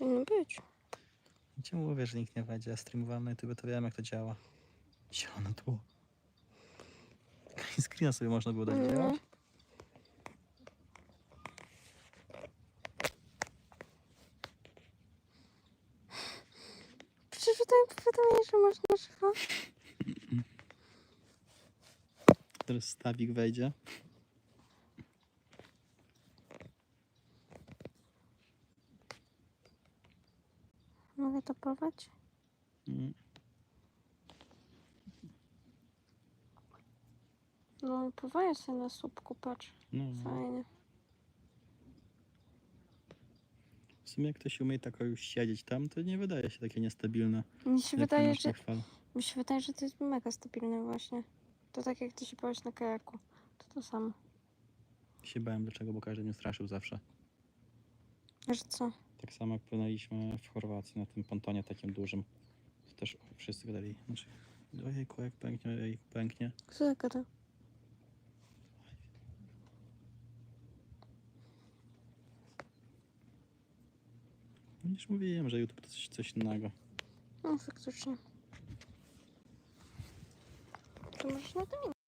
Powinno być. Cię mówię, że nikt nie wejdzie. Ja streamowałem na YouTube, to wiem jak to działa. Zielono tło. Screena sobie można było dać Mhm. działać. Przeczytaj powiadomienie, że masz na żywo. Teraz stawik wejdzie. Mogę to porwać? Mm. No, pływają sobie na słupku, patrz. No, Fajnie. w sumie jak ktoś umie tak już siedzieć tam, to nie wydaje się takie niestabilne. Mi się jak wydaje, że, mi się wydaje, że to jest mega stabilne właśnie. To tak jak ty się bałeś na kajaku. To to samo. Się bałem dlaczego, bo każdy mnie straszył zawsze. Że co? Tak samo jak płynęliśmy w Chorwacji na tym pontonie takim dużym. To też wszyscy gadali, znaczy, ojejku, jak pęknie, ojejku, pęknie. Kto tak gada? No Już mówiłem, że YouTube to coś, coś innego. No, faktycznie. To możesz na nie